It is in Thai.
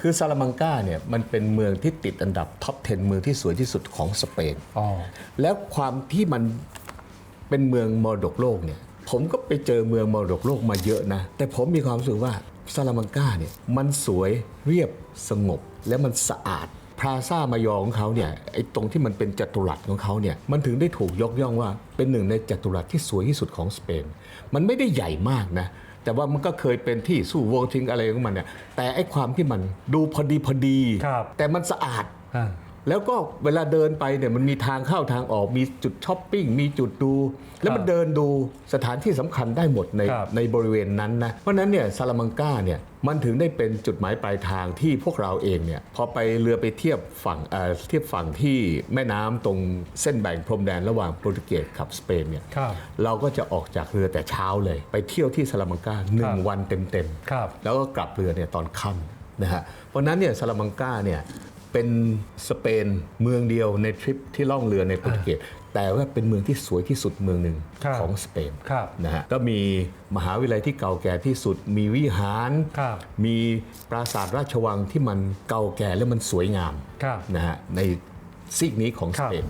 คือซาลามังกาเนี่ยมันเป็นเมืองที่ติดอันดับท็อป 10 เมืองที่สวยที่สุดของสเปน อ๋อ แล้วความที่มันเป็นเมืองมรดกโลกเนี่ยผมก็ไปเจอเมืองมรดกโลกมาเยอะนะ แต่ผมมีความรู้สึกว่าซาลามังกาเนี่ยมันสวยเรียบสงบ และมันสะอาดพราซามายอของเขาเนี่ยไอ้ตรงที่มันเป็นจัตุรัสของเขาเนี่ยมันถึงได้ถูกยกย่องว่าเป็นหนึ่งในจัตุรัสที่สวยที่สุดของสเปน มันไม่ได้ใหญ่มากนะ แต่ว่ามันก็เคยเป็นที่สู้วงทิงอะไรของมันเนี่ยแต่ไอ้ความที่มันดูพอดีพอดีครับแต่มันสะอาดอ่า แล้วก็เวลาเดินไปเนี่ยมันมีทางเข้าทางออกมีจุดช้อปปิ้งมีจุดดู แล้วมันเดินดูสถานที่สำคัญได้หมดในครับในบริเวณนั้นนะเพราะฉะนั้นเนี่ยซาลามังกาเนี่ยมันถึงได้เป็นจุดหมายปลายทางที่พวกเราเองเนี่ยพอไปเรือไปเทียบฝั่งเอ่อเทียบฝั่งที่แม่น้ำตรงเส้นแบ่งพรมแดนระหว่างโปรตุเกสกับสเปนเนี่ยครับเราก็จะออกจากเรือแต่เช้าเลย ไปเที่ยวที่ซาลามังกาหนึ่คงรับวันเต็มๆครับแล้วก็กลับเรือเนี่ยตอนค่ำนะฮะเพราะฉะนั้นเนี่ยซาลามังกาเนี่ย เป็นสเปนเมืองเดียวในทริปที่ล่องเรือในโปรตุเกสแต่ว่าเป็นเมืองที่สวยที่สุดเมืองหนึ่งครับของสเปนครับนะฮะก็มีมหาวิทยาลัยที่เก่าแก่ที่สุด มีวิหารครับมีปราสาทราชวังที่มันเก่าแก่และมันสวยงามครับนะฮะในซีกนี้ของคสรับเปน